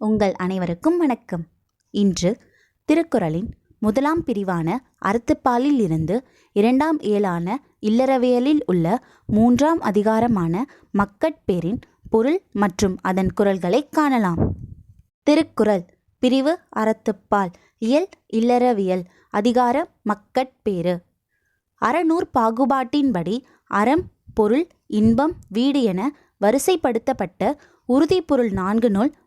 உங்கள் அனைவருக்கும் வணக்கம். இன்று திருக்குறளின் முதலாம் பிரிவான அறத்துப்பாலில் இருந்து இரண்டாம் இயலான இல்லறவியலில் உள்ள மூன்றாம் அதிகாரமான மக்கட்பேரின் பொருள் மற்றும் அதன் குரல்களை காணலாம். திருக்குறள் பிரிவு அறத்துப்பால் இயல் இல்லறவியல் அதிகார மக்கட்பேறு அறநூற் பாகுபாட்டின்படி அறம் பொருள் இன்பம் வீடு என வரிசைப்படுத்தப்பட்ட உறுதிப்பொருள் நான்கு நூல்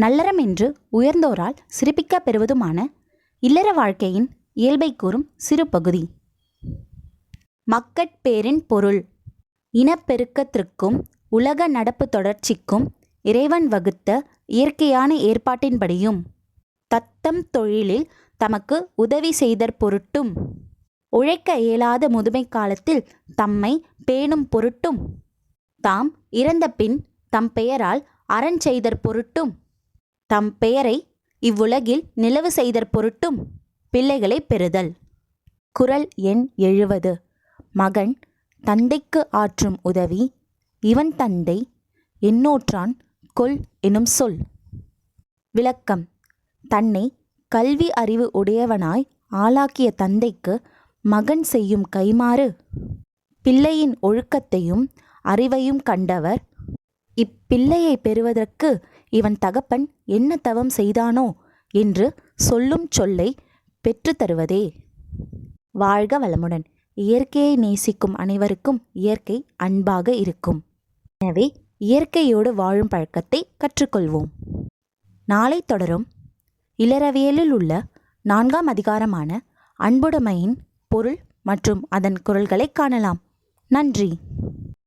நல்லறம் என்று உயர்ந்தோரால் சிறப்பிக்க பெறுவதுமான இல்லற வாழ்க்கையின் இயல்பை கூறும் சிறு பகுதி. மக்கட்பேரின் பொருள். இனப்பெருக்கத்திற்கும் உலக நடப்பு தொடர்ச்சிக்கும் இறைவன் வகுத்த இயற்கையான ஏற்பாட்டின்படியும் தத்தம் தொழிலில் தமக்கு உதவி செய்தற் பொருட்டும். உழைக்க இயலாத முதுமை காலத்தில் தம்மை பேணும் பொருட்டும். தாம் இறந்த பின் தம் பெயரால் அறஞ் செய்தற் பொருட்டும். தம் பெயரை இவ்வுலகில் நிலவு செய்தற் பொருட்டும் பிள்ளைகளை பெறுதல். குரல் எண் எழுவது. மகன் தந்தைக்கு ஆற்றும் உதவி இவன் தந்தை எண்ணூற்றான் கொல் எனும் சொல். விளக்கம். தன்னை கல்வி அறிவு உடையவனாய் ஆளாக்கிய தந்தைக்கு மகன் செய்யும் கைமாறு பிள்ளையின் ஒழுக்கத்தையும் அறிவையும் கண்டவர் இப்பிள்ளையை பெறுவதற்கு இவன் தகப்பன் என்ன தவம் செய்தானோ என்று சொல்லும் சொல்லை பெற்றுத்தருவதே வாழ்க வளமுடன். இயற்கையை நேசிக்கும் அனைவருக்கும் இயற்கை அன்பாக இருக்கும். எனவே இயற்கையோடு வாழும் பழக்கத்தை கற்றுக்கொள்வோம். நாளை தொடரும். இளறவியலில் உள்ள நான்காம் அதிகாரமான அன்புடைமையின் பொருள் மற்றும் அதன் குரல்களை காணலாம். நன்றி.